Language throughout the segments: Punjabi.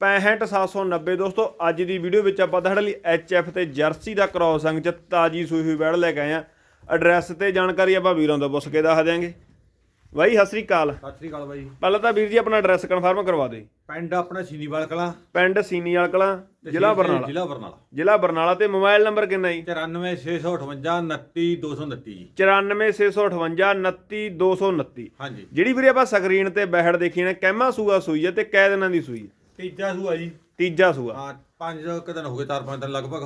65790 ਦੋਸਤੋ ਅੱਜ ਦੀ ਵੀਡੀਓ ਵਿੱਚ ਆਪਾਂ ਤੁਹਾਡੇ ਲਈ ਐਚਐਫ ਤੇ ਜਰਸੀ ਦਾ ਕ੍ਰੋਸ ਅੰਗ ਚ ਤਾਜੀ ਸੂਈ ਹੋਈ ਵੈੜ ਲੈ ਕੇ ਆਏ ਆ ਐਡਰੈਸ ਤੇ ਜਾਣਕਾਰੀ ਆਪਾਂ ਵੀਰਾਂ ਤੋਂ ਪੁੱਛ ਕੇ ਦੱਸ ਦਿਆਂਗੇ। ਬਾਈ ਸਤਿ ਸ੍ਰੀ ਅਕਾਲ। ਸਤਿ ਸ੍ਰੀ ਅਕਾਲ ਬਾਈ। ਪਹਿਲਾਂ ਤਾਂ ਵੀਰ ਜੀ ਆਪਣਾ ਐਡਰੈਸ ਕਨਫਰਮ ਕਰਵਾ ਦੇ ਪਿੰਡ ਆਪਣਾ ਸੀਨੀਵਾਲ ਕਲਾਂ। ਪਿੰਡ ਸੀਨੀਵਾਲ ਕਲਾਂ ਜ਼ਿਲ੍ਹਾ ਬਰਨਾਲਾ। ਜ਼ਿਲ੍ਹਾ ਬਰਨਾਲਾ। ਜ਼ਿਲ੍ਹਾ ਬਰਨਾਲਾ ਤੇ ਮੋਬਾਈਲ ਨੰਬਰ ਕਿੰਨਾ ਜੀ? 94658 29229 ਜੀ 94658 29229 ਹਾਂਜੀ ਜਿਹੜੀ ਵੀਰੇ ਆਪਾਂ ਸਕਰੀਨ ਤੇ ਬਹਿੜ ਦੇਖੀ ਨੇ ਕਹਿਮਾ ਸੂਆ ਸੂਈ ਹੈ ਤੇ ਕੈ ਦਿਨਾਂ ਦੀ ਸੂਈ ਹੈ ਤੀਜਾ ਸੂਆ ਜੀ। ਤੀਜਾ ਸੂਆ। ਹਾਂ ਪੰਜ ਕੁ ਦਿਨ ਹੋ ਗਏ ਚਾਰ ਪੰਜ ਦਿਨ ਲਗਭਗ।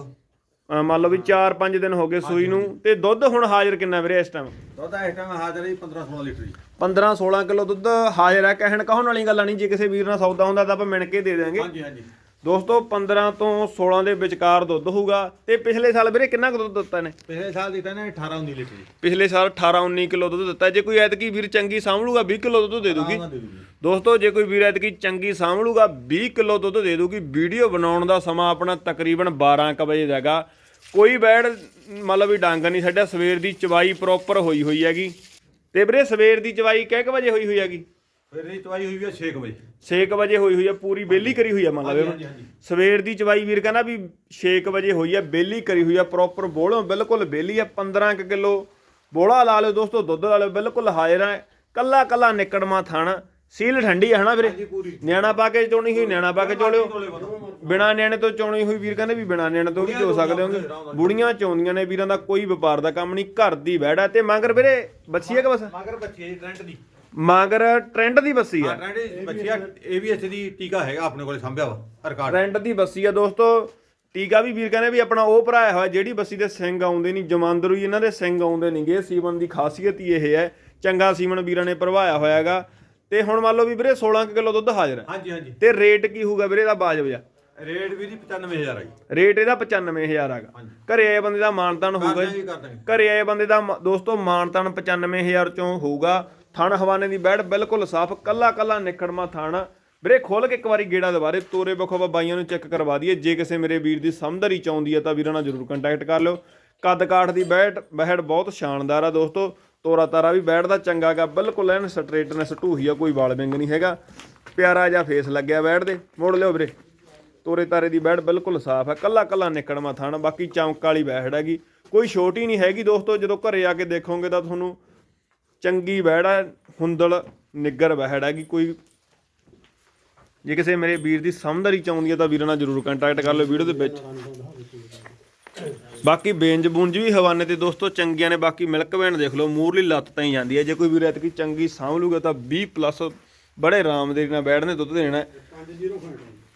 ਅਹ ਮੰਨ ਲਓ ਵੀ 4-5 ਦਿਨ ਹੋ ਗਏ ਸੂਈ ਨੂੰ। ਤੇ ਦੁੱਧ ਹੁਣ ਹਾਜ਼ਰ ਕਿੰਨਾ ਵੀਰੇ ਇਸ ਟਾਈਮ ਦੁੱਧ ਇਸ ਟਾਈਮ ਹਾਜ਼ਰ ਹੈ 15 16 ਲੀਟਰ ਜੀ। 15-16 ਕਿਲੋ ਦੁੱਧ ਹਾਜ਼ਰ ਹੈ। ਕਹਿਣ ਕਹਣ ਵਾਲੀ ਗੱਲਾਂ ਨਹੀਂ ਜੇ ਕਿਸੇ ਵੀਰ ਨਾਲ ਸੌਦਾ ਹੁੰਦਾ ਤਾਂ ਆਪਾਂ ਮਿਣ ਕੇ ਦੇ ਦਿਆਂਗੇ। ਹਾਂਜੀ ਹਾਂਜੀ। ਦੋਸਤੋ 15 ਤੋਂ 16 ਦੇ ਵਿਚਕਾਰ ਦੁੱਧ ਹੋਊਗਾ। ਤੇ ਪਿਛਲੇ ਸਾਲ ਵੀਰੇ ਕਿੰਨਾ ਕੁ ਦੁੱਧ ਦਿੱਤਾ ਨੇ ਪਿਛਲੇ ਸਾਲ ਦਿੱਤਾ ਨੇ 18 19 ਲੀਟਰ ਜੀ। ਪਿਛਲੇ ਸਾਲ 18-19 ਕਿਲੋ ਦੁੱਧ ਦਿੱਤਾ। ਜੇ ਕੋਈ ਐਤਕੀ ਵੀਰ ਚੰਗੀ ਸਾਂਭਲੂਗਾ 20 ਕਿਲੋ ਦੁੱਧ ਦੇ ਦੂਗੀ। ਦੂਗੀ। ਦੋਸਤੋ ਜੇ ਕੋਈ ਵੀਰ ਐਤਕੀ ਚੰਗੀ ਸਾਂਭਲੂਗਾ 20 ਕਿਲੋ ਦੁੱਧ ਦੇ ਦੂਗੀ। ਵੀਡੀਓ ਬਣਾਉਣ ਦਾ ਸਮਾਂ ਆਪਣਾ ਤਕਰੀਬਨ 12 ਕੁ ਵਜੇ ਦਾ ਹੈਗਾ। ਕੋਈ ਬੈੜ ਮਤਲਬ ਵੀ ਡੰਗ ਨਹੀਂ ਛੱਡਿਆ। ਸਵੇਰ ਦੀ ਚਵਾਈ ਪ੍ਰੋਪਰ ਹੋਈ ਹੋਈ ਹੈਗੀ। ਤੇ ਵੀਰੇ ਸਵੇਰ ਦੀ ਚਵਾਈ ਕਿਹ ਕੁ ਵਜੇ ਹੋਈ ਹੋਈ ਹੈਗੀ? ਫਿਰ ਇਹ ਚਵਾਈ ਹੋਈ ਵੀ 6 ਵਜੇ। 6 ਵਜੇ ਹੋਈ ਹੋਈ ਹੈ ਪੂਰੀ ਬੇਲੀ ਕਰੀ ਹੋਈ ਹੈ ਮੰਨ ਹਾਂਜੀ ਸਵੇਰ ਦੀ ਚਵਾਈ ਵੀਰ ਕਹਿੰਦਾ ਵੀ 6 ਵਜੇ ਹੋਈ ਹੈ ਬੇਲੀ ਕਰੀ ਹੋਈ ਹੈ ਪ੍ਰੋਪਰ ਬੋਲੋਂ ਬਿਲਕੁਲ ਬੇਲੀ ਹੈ 15 ਕੁ ਕਿਲੋ। ਬੋਲਾ ਲਾ ਲਿਓ ਦੋਸਤੋ ਦੁੱਧ ਲਾ ਲਿਓ ਬਿਲਕੁਲ ਹਾਜ਼ਰ ਹੈ ਕੱਲਾ ਕੱਲਾ ਨਿਕੜਮਾ ਥਾਣਾ। ਸੀਲ ਠੰਡੀ ਹੈ ਹਨਾ ਵੀਰੇ? ਨਿਆਣਾ ਪਾ ਕੇ ਚੋਣੀ ਹੋਈ ਨਿਆਣਾ ਪਾ ਕੇ ਚੋਲਿਓ। ਬਿਨਾ ਨਿਆਣੇ ਤੋਂ ਚੋਣੀ ਹੋਈ ਵੀਰ ਕਹਿੰਦੇ ਵੀ ਬਿਨਾ ਨਿਆਣੇ ਤੋਂ ਵੀ ਚੋ ਸਕਦੇ ਹੋਗੇ। ਬੁੜੀਆਂ ਚੋਂਦੀਆਂ ਨੇ ਵੀਰਾਂ ਦਾ ਕੋਈ ਵਪਾਰ ਦਾ ਕੰਮ ਨਹੀਂ ਘਰ ਦੀ ਵਹਿੜਾ ਤੇ ਮਗਰ ਵੀਰੇ ਬੱਚੀ ਹੈ ਕਿ ਬਸ? ਮਗਰ ਬੱਚੀ ਹੈ ਦੀ। ਮਗਰ ਟ੍ਰੈਂਡ ਦੀ ਬੱਸੀ ਆ। ਟ੍ਰੈਂਡ ਬੱਚੀ ਆ। ਏਵੀਐਸ ਦੀ ਟੀਕਾ ਹੈਗਾ ਆਪਣੇ ਕੋਲੇ ਸੰਭਿਆ ਵਾ ਰਿਕਾਰਡ ਟ੍ਰੈਂਡ ਦੀ ਬੱਸੀ ਆ ਦੋਸਤੋ। ਟੀਕਾ ਵੀ ਵੀਰ ਕਹਿੰਦੇ ਵੀ ਆਪਣਾ ਉਹ ਭਰਾਇਆ ਹੋਇਆ ਜਿਹੜੀ ਬੱਸੀ ਦੇ ਸਿੰਘ ਆਉਂਦੇ ਨਹੀਂ ਜਮਾਂਦਰੂ ਹੀ ਇਹਨਾਂ ਦੇ ਸਿੰਘ ਆਉਂਦੇ ਨਹੀਂਗੇ ਸੀਮਨ ਦੀ ਖਾਸੀਅਤ ਹੀ ਇਹ ਹੈ। ਚੰਗਾ ਸੀਮਨ ਵੀਰਾਂ ਨੇ ਭਰਵਾਇਆ ਹੋਇਆ ਹੈਗਾ। ਤੇ ਹੁਣ ਮੰਨ ਲਓ ਵੀ ਵੀਰੇ 16 ਕੁ ਕਿਲੋ ਦੁੱਧ ਹਾਜ਼ਰ ਹੈ। ਹਾਂਜੀ ਹਾਂਜੀ। ਤੇ ਰੇਟ ਕੀ ਹੋਊਗਾ ਵੀਰੇ ਦਾ ਬਾਜਬ ਜਾ ਰੇਟ ਵੀ ਜੀ 95000 ਆ ਜੀ। ਰੇਟ ਇਹਦਾ 95000 ਹੈਗਾ ਘਰੇ ਆਏ ਬੰਦੇ ਦਾ ਮਾਨਤਾਨ ਹੋਊਗਾ ਜੀ। ਘਰੇ ਆਏ ਬੰਦੇ ਦਾ ਦੋਸਤੋ ਮਾਨਤਾਨ 95000 ਚੋਂ ਹੋਊਗਾ। ਥਣ ਹਵਾਨੇ ਦੀ ਬੈੜ ਬਿਲਕੁਲ ਸਾਫ਼, ਕੱਲਾ ਕੱਲਾ ਨਿਕੜਮਾ ਥਾਣਾ। ਵੀਰੇ, ਖੋਲ ਕੇ ਇੱਕ ਵਾਰੀ ਗੇੜਾ ਦੁਬਾਰੇ ਤੋਰੇ ਬਖੋ ਬਾਈਆਂ ਨੂੰ ਚੈੱਕ ਕਰਵਾ ਦਈਏ। ਜੇ ਕਿਸੇ ਮੇਰੇ ਵੀਰ ਦੀ ਸਮਝਦਾਰੀ ਚਾਹੁੰਦੀ ਹੈ ਤਾਂ ਵੀਰਾਂ ਨਾਲ ਜਰੂਰ ਕੰਟੈਕਟ ਕਰ ਲਿਓ। ਕੱਦ ਕਾਠ ਦੀ ਬੈੜ, ਬਹਿੜ ਬਹੁਤ ਸ਼ਾਨਦਾਰ ਆ ਦੋਸਤੋ। ਤੋਰਾ ਤਾਰਾ ਵੀ ਬੈੜ ਦਾ ਚੰਗਾ ਗਾ, ਬਿਲਕੁਲ ਐਨ ਸਟ੍ਰੇਟਨੈਸ ਢੂਹੀ ਆ, ਕੋਈ ਵਾਲ ਵਿੰਗ ਨਹੀਂ ਹੈਗਾ। ਪਿਆਰਾ ਜਿਹਾ ਫੇਸ ਲੱਗਿਆ ਬੈੜ ਦੇ। ਮੋੜ ਲਿਓ ਵੀਰੇ। ਤੋਰੇ ਤਾਰੇ ਦੀ ਬੈੜ ਬਿਲਕੁਲ ਸਾਫ਼ ਹੈ ਕੱਲਾ ਕੱਲਾ ਨਿਕੜਮਾ ਥਣ, ਬਾਕੀ ਚਮਕ ਵਾਲੀ ਬੈੜ ਹੈਗੀ। ਕੋਈ ਛੋਟੀ ਨਹੀਂ ਹੈਗੀ ਦੋਸਤੋ, ਜਦੋਂ ਘਰੇ ਆ ਕੇ ਦੇਖੋਗੇ ਤਾਂ ਤੁਹਾਨੂੰ ਚੰਗੀ ਬੈੜ ਹੈ ਹੁੰਦਲ ਨਿੱਗਰ ਬੈੜ ਹੈਗੀ ਕੋਈ ਜੇ ਕਿਸੇ ਮੇਰੇ ਵੀਰ ਦੀ ਸਮਝਦਾਰੀ ਚਾਹੁੰਦੀ ਹੈ ਤਾਂ ਵੀਰਾਂ ਨਾਲ ਜਰੂਰ ਕੰਟੈਕਟ ਕਰ ਲਓ ਵੀਡੀਓ ਦੇ ਵਿੱਚ। ਬਾਕੀ ਬੇਂਜ ਬੂੰਜ ਵੀ ਹਵਾਨੇ ਤੇ ਦੋਸਤੋ ਚੰਗੀਆਂ ਨੇ, ਬਾਕੀ ਮਿਲਕ ਵੈਨ ਦੇਖ ਲਓ, ਮੂਰਲੀ ਲੱਤ ਤਾਂ ਹੀ ਜਾਂਦੀ ਹੈ। ਜੇ ਕੋਈ ਵੀਰ ਐਤਕੀ ਚੰਗੀ ਸਾਂਭ ਲੂਗਾ ਤਾਂ 20 ਪਲੱਸ ਬੜੇ ਆਰਾਮ ਦੇ ਨਾਲ ਬੈੜ ਨੇ ਦੁੱਧ ਦੇਣਾ ਹੈ।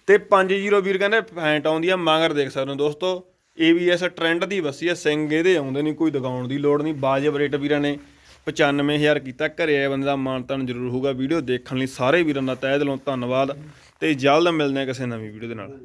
ਤੇ 5-0 ਵੀਰ ਕਹਿੰਦੇ ਫੈਂਟ ਆਉਂਦੀ ਆ ਮਗਰ ਦੇਖ ਸਕਦੇ ਹੋ ਦੋਸਤੋ। ABS ਟ੍ਰੈਂਡ ਦੀ ਵਸੀ ਆ ਸਿੰਘ ਇਹਦੇ ਆਉਂਦੇ ਨਹੀਂ, ਕੋਈ ਦਿਖਾਉਣ ਦੀ ਲੋੜ ਨਹੀਂ। ਬਾਜਬ ਰੇਟ ਵੀਰਾਂ ਨੇ। 95000 ਕੀਤਾ। ਘਰੇ ਆਏ ਬੰਦੇ ਦਾ ਮਾਣ ਮਾਨਤਾਨ ਜ਼ਰੂਰ ਹੋਊਗਾ। ਵੀਡੀਓ ਦੇਖਣ ਲਈ ਸਾਰੇ ਵੀਰਾਂ ਦਾ ਤਹਿ ਦਿਲੋਂ ਧੰਨਵਾਦ ਤੇ ਜਲਦ ਮਿਲਦੇ ਹਾਂ ਕਿਸੇ ਨਵੀਂ ਵੀਡੀਓ ਦੇ ਨਾਲ।